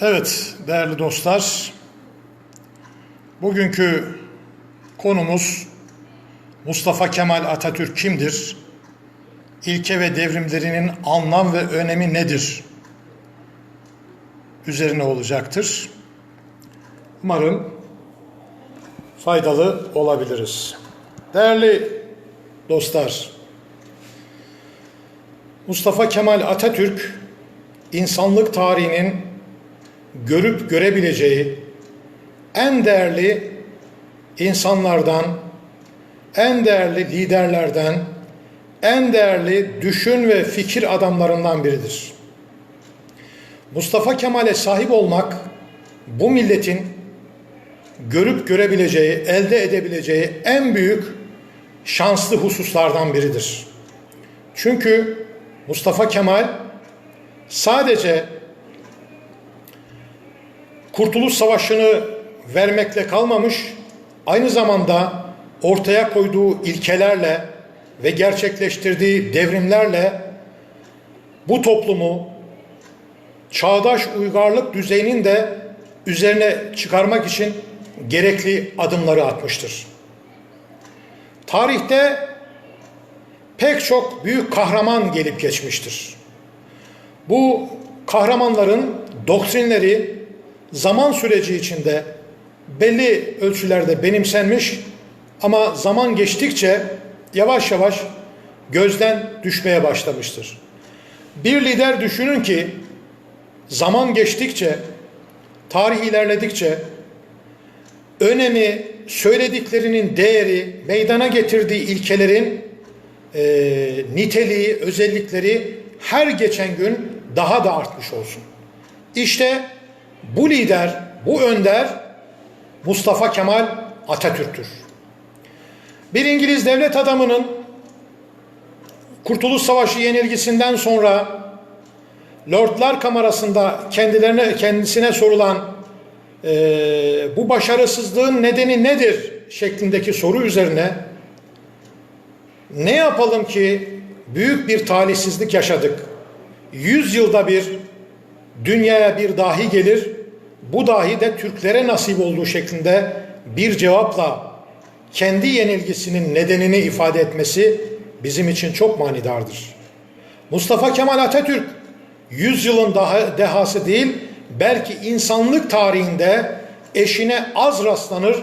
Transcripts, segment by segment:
Evet değerli dostlar, bugünkü konumuz Mustafa Kemal Atatürk kimdir? İlke ve devrimlerinin anlam ve önemi nedir? Üzerine olacaktır. Umarım faydalı olabiliriz. Değerli dostlar, Mustafa Kemal Atatürk insanlık tarihinin görüp görebileceği en değerli insanlardan, en değerli liderlerden, en değerli düşün ve fikir adamlarından biridir. Mustafa Kemal'e sahip olmak bu milletin görüp görebileceği, elde edebileceği en büyük şanslı hususlardan biridir. Çünkü Mustafa Kemal sadece Kurtuluş Savaşı'nı vermekle kalmamış, aynı zamanda ortaya koyduğu ilkelerle ve gerçekleştirdiği devrimlerle bu toplumu çağdaş uygarlık düzeyinin de üzerine çıkarmak için gerekli adımları atmıştır. Tarihte pek çok büyük kahraman gelip geçmiştir. Bu kahramanların doktrinleri zaman süreci içinde belli ölçülerde benimsenmiş ama zaman geçtikçe yavaş yavaş gözden düşmeye başlamıştır. Bir lider düşünün ki zaman geçtikçe, tarih ilerledikçe önemi, söylediklerinin değeri, meydana getirdiği ilkelerin e, niteliği, özellikleri her geçen gün daha da artmış olsun. İşte bu lider, bu önder Mustafa Kemal Atatürk'tür. Bir İngiliz devlet adamının Kurtuluş Savaşı yenilgisinden sonra Lordlar Kamerası'nda kendilerine kendisine sorulan e, bu başarısızlığın nedeni nedir şeklindeki soru üzerine ne yapalım ki büyük bir talihsizlik yaşadık. Yüz yılda bir dünyaya bir dahi gelir, bu dahi de Türklere nasip olduğu şeklinde bir cevapla kendi yenilgisinin nedenini ifade etmesi bizim için çok manidardır. Mustafa Kemal Atatürk yüzyılın daha dehası değil, belki insanlık tarihinde eşine az rastlanır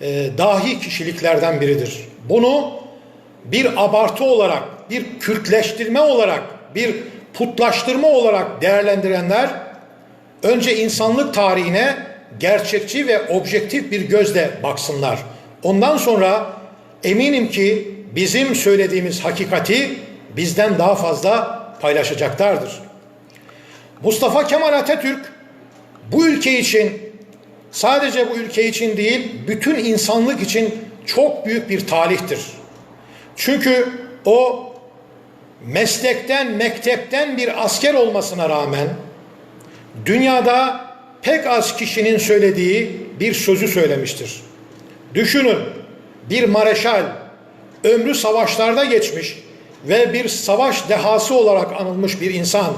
e, dahi kişiliklerden biridir. Bunu bir abartı olarak, bir Kürtleştirme olarak, bir putlaştırma olarak değerlendirenler önce insanlık tarihine gerçekçi ve objektif bir gözle baksınlar. Ondan sonra eminim ki bizim söylediğimiz hakikati bizden daha fazla paylaşacaklardır. Mustafa Kemal Atatürk bu ülke için sadece bu ülke için değil bütün insanlık için çok büyük bir talihtir. Çünkü o meslekten, mektepten bir asker olmasına rağmen dünyada pek az kişinin söylediği bir sözü söylemiştir. Düşünün bir mareşal ömrü savaşlarda geçmiş ve bir savaş dehası olarak anılmış bir insan.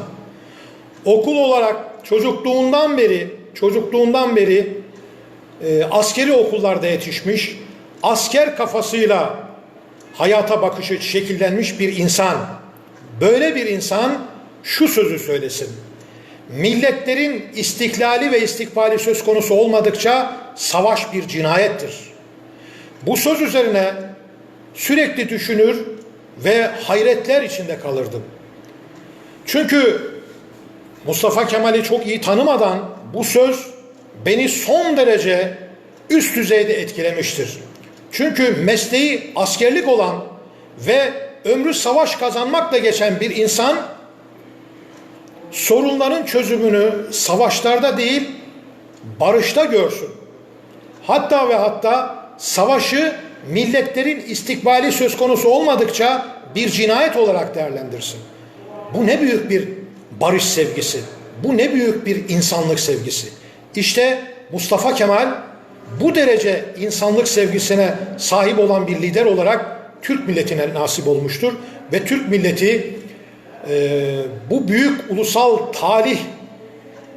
Okul olarak çocukluğundan beri çocukluğundan beri e, askeri okullarda yetişmiş, asker kafasıyla hayata bakışı şekillenmiş bir insan. Böyle bir insan şu sözü söylesin. Milletlerin istiklali ve istikbali söz konusu olmadıkça savaş bir cinayettir. Bu söz üzerine sürekli düşünür ve hayretler içinde kalırdım. Çünkü Mustafa Kemal'i çok iyi tanımadan bu söz beni son derece üst düzeyde etkilemiştir. Çünkü mesleği askerlik olan ve ömrü savaş kazanmakla geçen bir insan sorunların çözümünü savaşlarda değil barışta görsün. Hatta ve hatta savaşı milletlerin istikbali söz konusu olmadıkça bir cinayet olarak değerlendirsin. Bu ne büyük bir barış sevgisi. Bu ne büyük bir insanlık sevgisi. İşte Mustafa Kemal bu derece insanlık sevgisine sahip olan bir lider olarak Türk milletine nasip olmuştur ve Türk milleti e, bu büyük ulusal talih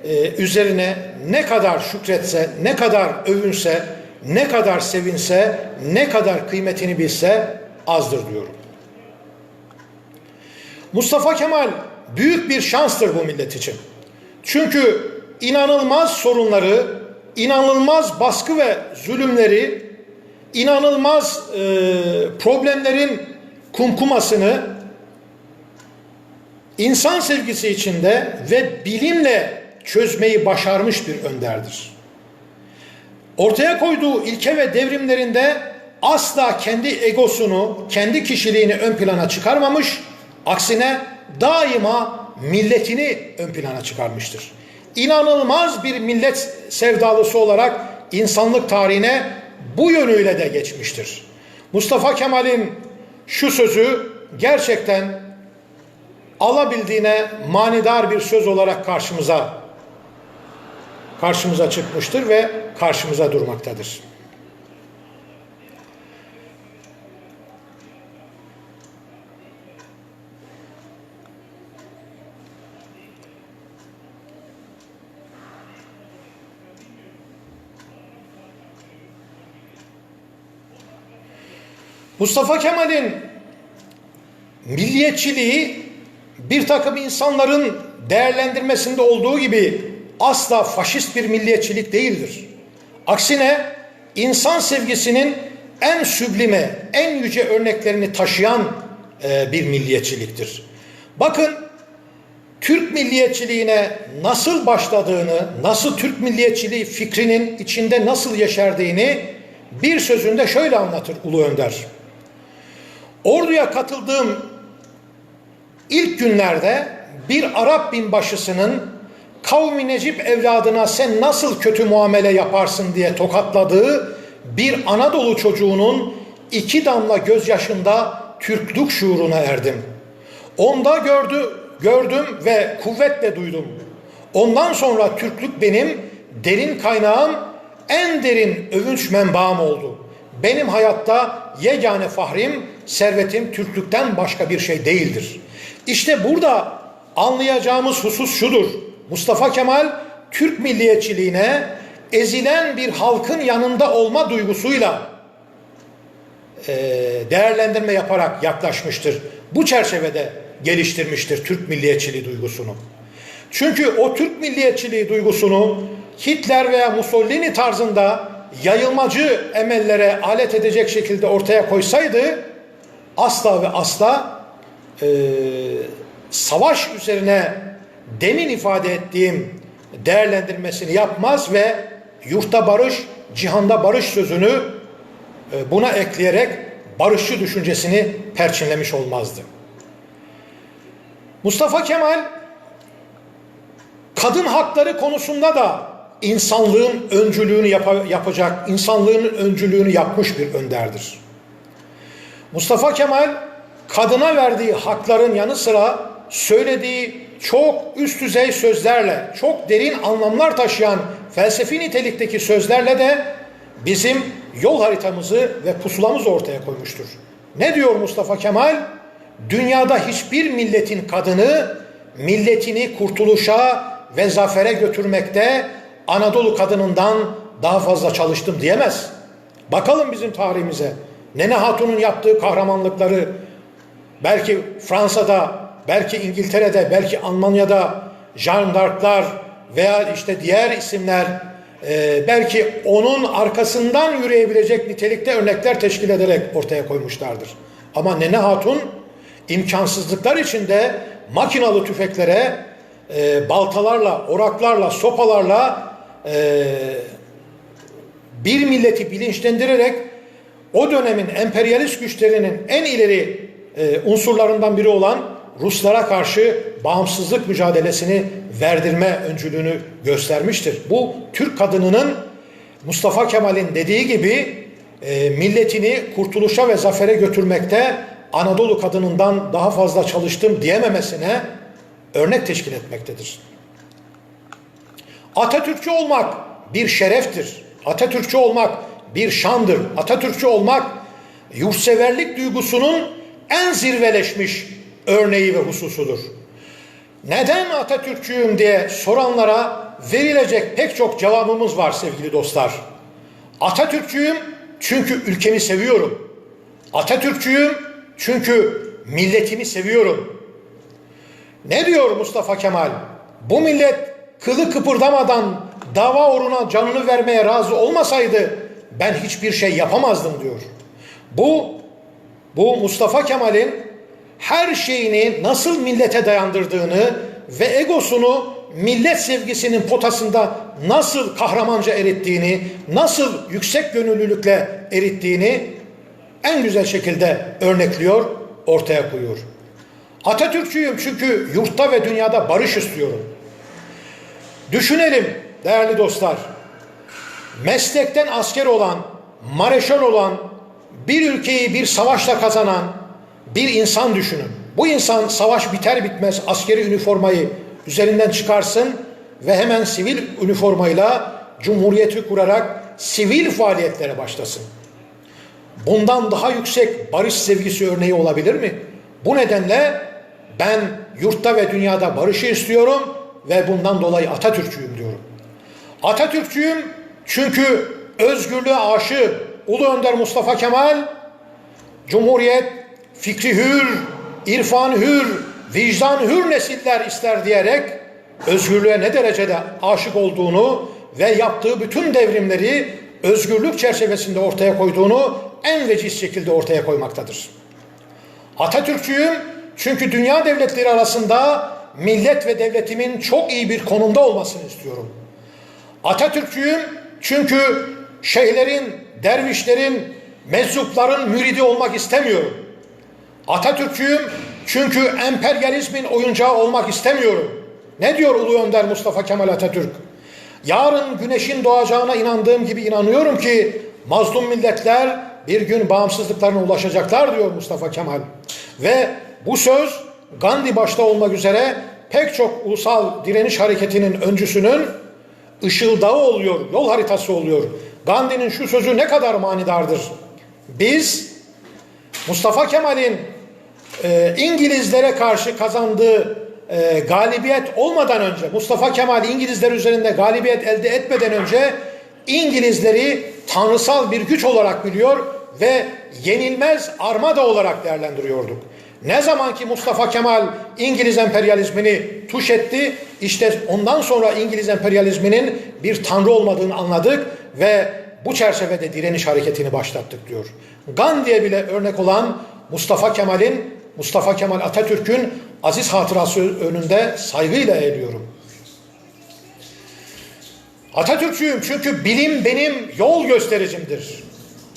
e, üzerine ne kadar şükretse, ne kadar övünse, ne kadar sevinse, ne kadar kıymetini bilse azdır diyorum. Mustafa Kemal büyük bir şanstır bu millet için. Çünkü inanılmaz sorunları, inanılmaz baskı ve zulümleri, inanılmaz e, problemlerin kumkumasını insan sevgisi içinde ve bilimle çözmeyi başarmış bir önderdir. Ortaya koyduğu ilke ve devrimlerinde asla kendi egosunu, kendi kişiliğini ön plana çıkarmamış, aksine daima milletini ön plana çıkarmıştır. İnanılmaz bir millet sevdalısı olarak insanlık tarihine bu yönüyle de geçmiştir. Mustafa Kemal'in şu sözü gerçekten alabildiğine manidar bir söz olarak karşımıza karşımıza çıkmıştır ve karşımıza durmaktadır. Mustafa Kemal'in milliyetçiliği bir takım insanların değerlendirmesinde olduğu gibi asla faşist bir milliyetçilik değildir. Aksine insan sevgisinin en süblime, en yüce örneklerini taşıyan e, bir milliyetçiliktir. Bakın Türk milliyetçiliğine nasıl başladığını, nasıl Türk milliyetçiliği fikrinin içinde nasıl yeşerdiğini bir sözünde şöyle anlatır Ulu Önder. Orduya katıldığım ilk günlerde bir Arap binbaşısının kavmi Necip evladına sen nasıl kötü muamele yaparsın diye tokatladığı bir Anadolu çocuğunun iki damla gözyaşında Türklük şuuruna erdim. Onda gördü, gördüm ve kuvvetle duydum. Ondan sonra Türklük benim derin kaynağım, en derin övünç menbaım oldu. Benim hayatta yegane fahrim, servetim Türklükten başka bir şey değildir. İşte burada anlayacağımız husus şudur. Mustafa Kemal Türk milliyetçiliğine ezilen bir halkın yanında olma duygusuyla e, değerlendirme yaparak yaklaşmıştır. Bu çerçevede geliştirmiştir Türk milliyetçiliği duygusunu. Çünkü o Türk milliyetçiliği duygusunu Hitler veya Mussolini tarzında yayılmacı emellere alet edecek şekilde ortaya koysaydı asla ve asla e, savaş üzerine demin ifade ettiğim değerlendirmesini yapmaz ve yurtta barış, cihanda barış sözünü e, buna ekleyerek barışçı düşüncesini perçinlemiş olmazdı. Mustafa Kemal kadın hakları konusunda da insanlığın öncülüğünü yap yapacak, insanlığın öncülüğünü yapmış bir önderdir. Mustafa Kemal kadına verdiği hakların yanı sıra söylediği çok üst düzey sözlerle, çok derin anlamlar taşıyan felsefi nitelikteki sözlerle de bizim yol haritamızı ve pusulamızı ortaya koymuştur. Ne diyor Mustafa Kemal? Dünyada hiçbir milletin kadını milletini kurtuluşa ve zafere götürmekte Anadolu kadınından daha fazla çalıştım diyemez. Bakalım bizim tarihimize. Nene Hatun'un yaptığı kahramanlıkları belki Fransa'da, belki İngiltere'de, belki Almanya'da Jean d'Arc'lar veya işte diğer isimler e, belki onun arkasından yürüyebilecek nitelikte örnekler teşkil ederek ortaya koymuşlardır. Ama Nene Hatun imkansızlıklar içinde makinalı tüfeklere, e, baltalarla, oraklarla, sopalarla e, bir milleti bilinçlendirerek o dönemin emperyalist güçlerinin en ileri e, unsurlarından biri olan Ruslara karşı bağımsızlık mücadelesini verdirme öncülüğünü göstermiştir. Bu Türk kadınının Mustafa Kemal'in dediği gibi e, milletini kurtuluşa ve zafere götürmekte Anadolu kadınından daha fazla çalıştım diyememesine örnek teşkil etmektedir. Atatürkçü olmak bir şereftir. Atatürkçü olmak bir şandır. Atatürkçü olmak yurtseverlik duygusunun en zirveleşmiş örneği ve hususudur. Neden Atatürkçüyüm diye soranlara verilecek pek çok cevabımız var sevgili dostlar. Atatürkçüyüm çünkü ülkemi seviyorum. Atatürkçüyüm çünkü milletimi seviyorum. Ne diyor Mustafa Kemal? Bu millet kılı kıpırdamadan dava uğruna canını vermeye razı olmasaydı ben hiçbir şey yapamazdım diyor. Bu bu Mustafa Kemal'in her şeyini nasıl millete dayandırdığını ve egosunu millet sevgisinin potasında nasıl kahramanca erittiğini, nasıl yüksek gönüllülükle erittiğini en güzel şekilde örnekliyor, ortaya koyuyor. Atatürkçüyüm çünkü yurtta ve dünyada barış istiyorum. Düşünelim değerli dostlar. Meslekten asker olan, mareşal olan, bir ülkeyi bir savaşla kazanan bir insan düşünün. Bu insan savaş biter bitmez askeri üniformayı üzerinden çıkarsın ve hemen sivil üniformayla cumhuriyeti kurarak sivil faaliyetlere başlasın. Bundan daha yüksek barış sevgisi örneği olabilir mi? Bu nedenle ben yurtta ve dünyada barışı istiyorum ve bundan dolayı Atatürkçüyüm diyorum. Atatürkçüyüm çünkü özgürlüğe aşığım. Ulu Önder Mustafa Kemal, Cumhuriyet, fikri hür, irfan hür, vicdan hür nesiller ister diyerek özgürlüğe ne derecede aşık olduğunu ve yaptığı bütün devrimleri özgürlük çerçevesinde ortaya koyduğunu en veciz şekilde ortaya koymaktadır. Atatürkçüyüm çünkü dünya devletleri arasında millet ve devletimin çok iyi bir konumda olmasını istiyorum. Atatürkçüyüm çünkü şeyhlerin, dervişlerin, meczupların müridi olmak istemiyorum. Atatürkçüyüm çünkü emperyalizmin oyuncağı olmak istemiyorum. Ne diyor Ulu Önder Mustafa Kemal Atatürk? Yarın güneşin doğacağına inandığım gibi inanıyorum ki mazlum milletler bir gün bağımsızlıklarına ulaşacaklar diyor Mustafa Kemal. Ve bu söz Gandhi başta olmak üzere pek çok ulusal direniş hareketinin öncüsünün ışıldağı oluyor, yol haritası oluyor. Gandhi'nin şu sözü ne kadar manidardır. Biz Mustafa Kemal'in e, İngilizlere karşı kazandığı e, galibiyet olmadan önce, Mustafa Kemal İngilizler üzerinde galibiyet elde etmeden önce İngilizleri tanrısal bir güç olarak biliyor ve yenilmez armada olarak değerlendiriyorduk. Ne zaman ki Mustafa Kemal İngiliz emperyalizmini tuş etti, işte ondan sonra İngiliz emperyalizminin bir tanrı olmadığını anladık ve bu çerçevede direniş hareketini başlattık diyor. Gandhi'ye bile örnek olan Mustafa Kemal'in, Mustafa Kemal Atatürk'ün aziz hatırası önünde saygıyla eğiliyorum. Atatürkçüyüm çünkü bilim benim yol göstericimdir.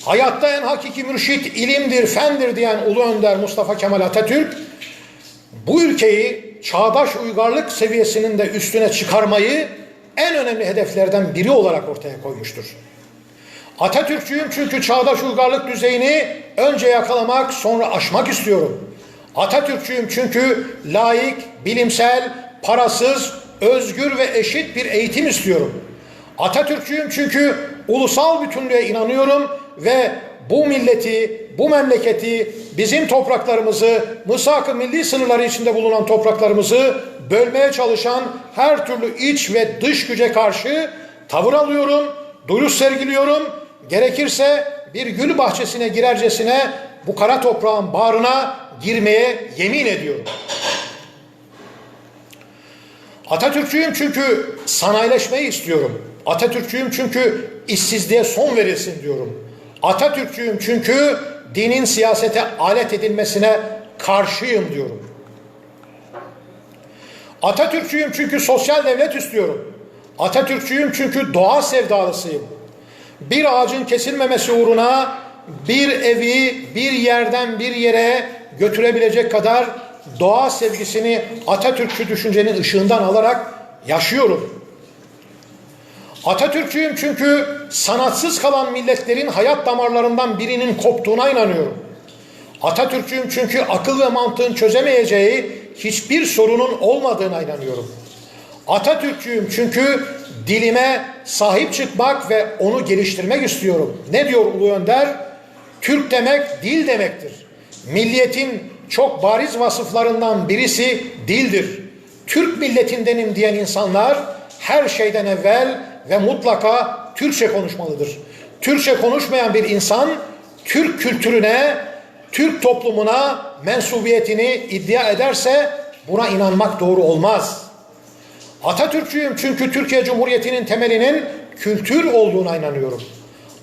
Hayatta en hakiki mürşit ilimdir, fendir diyen Ulu Önder Mustafa Kemal Atatürk bu ülkeyi çağdaş uygarlık seviyesinin de üstüne çıkarmayı en önemli hedeflerden biri olarak ortaya koymuştur. Atatürkçüyüm çünkü çağdaş uygarlık düzeyini önce yakalamak sonra aşmak istiyorum. Atatürkçüyüm çünkü layık, bilimsel, parasız, özgür ve eşit bir eğitim istiyorum. Atatürkçüyüm çünkü ulusal bütünlüğe inanıyorum ve bu milleti, bu memleketi, bizim topraklarımızı, mısak-ı milli sınırları içinde bulunan topraklarımızı bölmeye çalışan her türlü iç ve dış güce karşı tavır alıyorum, duruş sergiliyorum. Gerekirse bir gül bahçesine girercesine bu kara toprağın bağrına girmeye yemin ediyorum. Atatürkçüyüm çünkü sanayileşmeyi istiyorum. Atatürkçüyüm çünkü işsizliğe son verilsin diyorum. Atatürkçüyüm çünkü dinin siyasete alet edilmesine karşıyım diyorum. Atatürkçüyüm çünkü sosyal devlet istiyorum. Atatürkçüyüm çünkü doğa sevdalısıyım. Bir ağacın kesilmemesi uğruna bir evi bir yerden bir yere götürebilecek kadar doğa sevgisini Atatürkçü düşüncenin ışığından alarak yaşıyorum. Atatürkçüyüm çünkü sanatsız kalan milletlerin hayat damarlarından birinin koptuğuna inanıyorum. Atatürkçüyüm çünkü akıl ve mantığın çözemeyeceği hiçbir sorunun olmadığına inanıyorum. Atatürkçüyüm çünkü dilime sahip çıkmak ve onu geliştirmek istiyorum. Ne diyor Ulu Önder? Türk demek dil demektir. Milliyetin çok bariz vasıflarından birisi dildir. Türk milletindenim diyen insanlar her şeyden evvel ve mutlaka Türkçe konuşmalıdır. Türkçe konuşmayan bir insan Türk kültürüne, Türk toplumuna mensubiyetini iddia ederse buna inanmak doğru olmaz. Atatürkçüyüm çünkü Türkiye Cumhuriyeti'nin temelinin kültür olduğuna inanıyorum.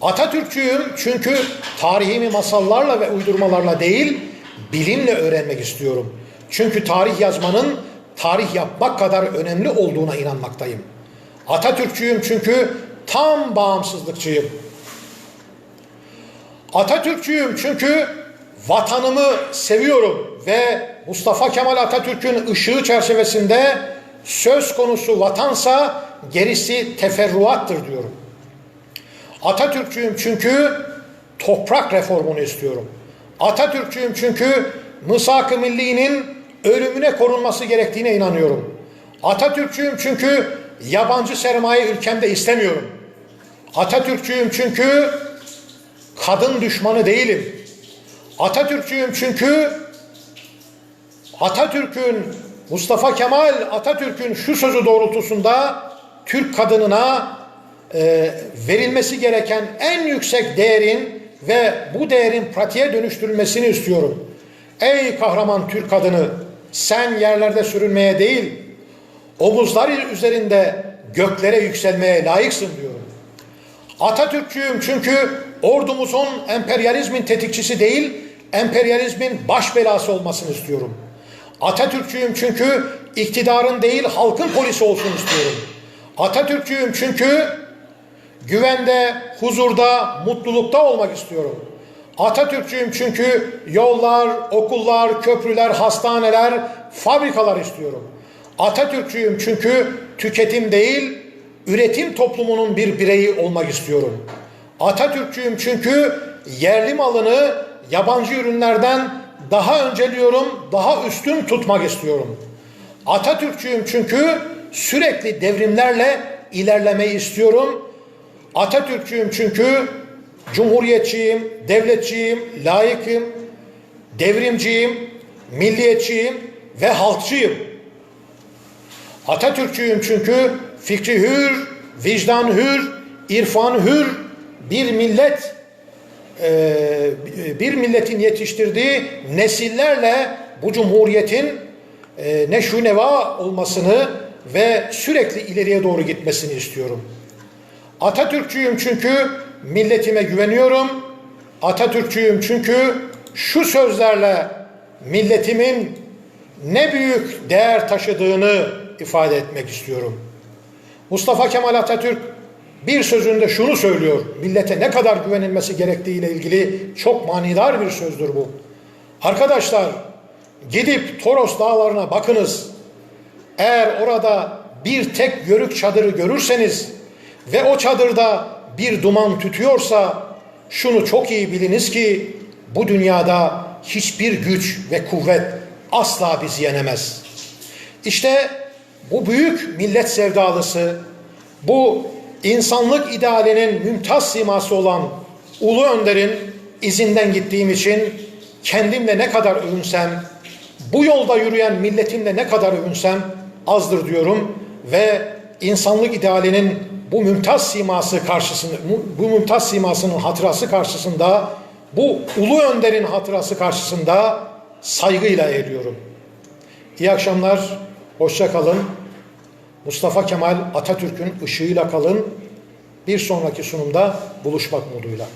Atatürkçüyüm çünkü tarihimi masallarla ve uydurmalarla değil, bilimle öğrenmek istiyorum. Çünkü tarih yazmanın tarih yapmak kadar önemli olduğuna inanmaktayım. Atatürkçüyüm çünkü tam bağımsızlıkçıyım. Atatürkçüyüm çünkü vatanımı seviyorum ve Mustafa Kemal Atatürk'ün ışığı çerçevesinde söz konusu vatansa gerisi teferruattır diyorum. Atatürkçüyüm çünkü toprak reformunu istiyorum. Atatürkçüyüm çünkü Mısak-ı Milli'nin ölümüne korunması gerektiğine inanıyorum. Atatürkçüyüm çünkü yabancı sermaye ülkemde istemiyorum. Atatürkçüyüm çünkü kadın düşmanı değilim. Atatürkçüyüm çünkü Atatürk'ün Mustafa Kemal Atatürk'ün şu sözü doğrultusunda Türk kadınına e, verilmesi gereken en yüksek değerin ve bu değerin pratiğe dönüştürülmesini istiyorum. Ey kahraman Türk kadını sen yerlerde sürünmeye değil omuzlar üzerinde göklere yükselmeye layıksın diyorum. Atatürkçüyüm çünkü ordumuzun emperyalizmin tetikçisi değil, emperyalizmin baş belası olmasını istiyorum. Atatürkçüyüm çünkü iktidarın değil halkın polisi olsun istiyorum. Atatürkçüyüm çünkü güvende, huzurda, mutlulukta olmak istiyorum. Atatürkçüyüm çünkü yollar, okullar, köprüler, hastaneler, fabrikalar istiyorum. Atatürkçüyüm çünkü tüketim değil, üretim toplumunun bir bireyi olmak istiyorum. Atatürkçüyüm çünkü yerli malını yabancı ürünlerden daha önceliyorum, daha üstün tutmak istiyorum. Atatürkçüyüm çünkü sürekli devrimlerle ilerlemeyi istiyorum. Atatürkçüyüm çünkü cumhuriyetçiyim, devletçiyim, layıkım, devrimciyim, milliyetçiyim ve halkçıyım. Atatürkçüyüm çünkü fikri hür, vicdan hür, irfan hür bir millet e, bir milletin yetiştirdiği nesillerle bu cumhuriyetin e, neşu neva olmasını ve sürekli ileriye doğru gitmesini istiyorum. Atatürkçüyüm çünkü milletime güveniyorum. Atatürkçüyüm çünkü şu sözlerle milletimin ne büyük değer taşıdığını ifade etmek istiyorum. Mustafa Kemal Atatürk bir sözünde şunu söylüyor. Millete ne kadar güvenilmesi gerektiğiyle ilgili çok manidar bir sözdür bu. Arkadaşlar gidip Toros dağlarına bakınız. Eğer orada bir tek yörük çadırı görürseniz ve o çadırda bir duman tütüyorsa şunu çok iyi biliniz ki bu dünyada hiçbir güç ve kuvvet asla bizi yenemez. İşte bu büyük millet sevdalısı, bu insanlık idealinin mümtaz siması olan Ulu Önder'in izinden gittiğim için kendimle ne kadar övünsem, bu yolda yürüyen milletimle ne kadar övünsem azdır diyorum ve insanlık idealinin bu mümtaz siması karşısında, bu mümtaz simasının hatırası karşısında, bu ulu önderin hatırası karşısında saygıyla eğiliyorum. İyi akşamlar, hoşça kalın. Mustafa Kemal Atatürk'ün ışığıyla kalın. Bir sonraki sunumda buluşmak umuduyla.